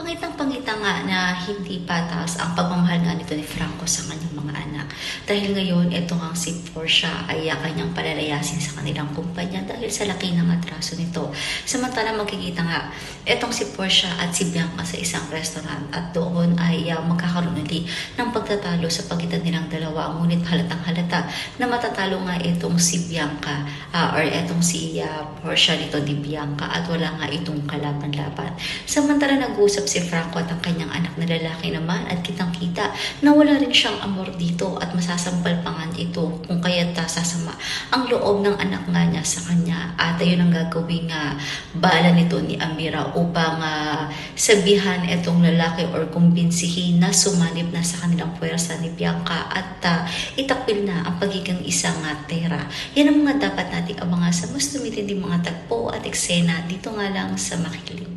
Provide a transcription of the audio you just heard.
Pangitang-pangita nga na hindi patas ang pagmamahal nga nito ni Franco sa kanyang mga anak. Dahil ngayon, ito nga si Portia ay kanyang palalayasin sa kanilang kumpanya dahil sa laki ng atraso nito. Samantala magkikita nga, itong si Portia at si Bianca sa isang restaurant at doon ay uh, magkakaroon uli ng pagtatalo sa pagitan nilang dalawa. Ngunit halatang halata na matatalo nga itong si Bianca ah, or itong si uh, Portia nito ni Bianca at wala nga itong kalaban-laban. Samantala nag-uusap si Franco at ang kanyang anak na lalaki naman at kitang-kita na wala rin siyang amor dito at masasampal pa ito kung kaya't sasama ang loob ng anak nga niya sa kanya at ayun ang gagawin nga bala nito ni Amira upang uh, sabihan itong lalaki or kumbinsihin na sumanib na sa kanilang puwersa ni Bianca at uh, itakwil na ang pagiging isang uh, tera. Yan ang mga dapat nating abangan sa mas tumitinding mga tagpo at eksena dito nga lang sa Makiling.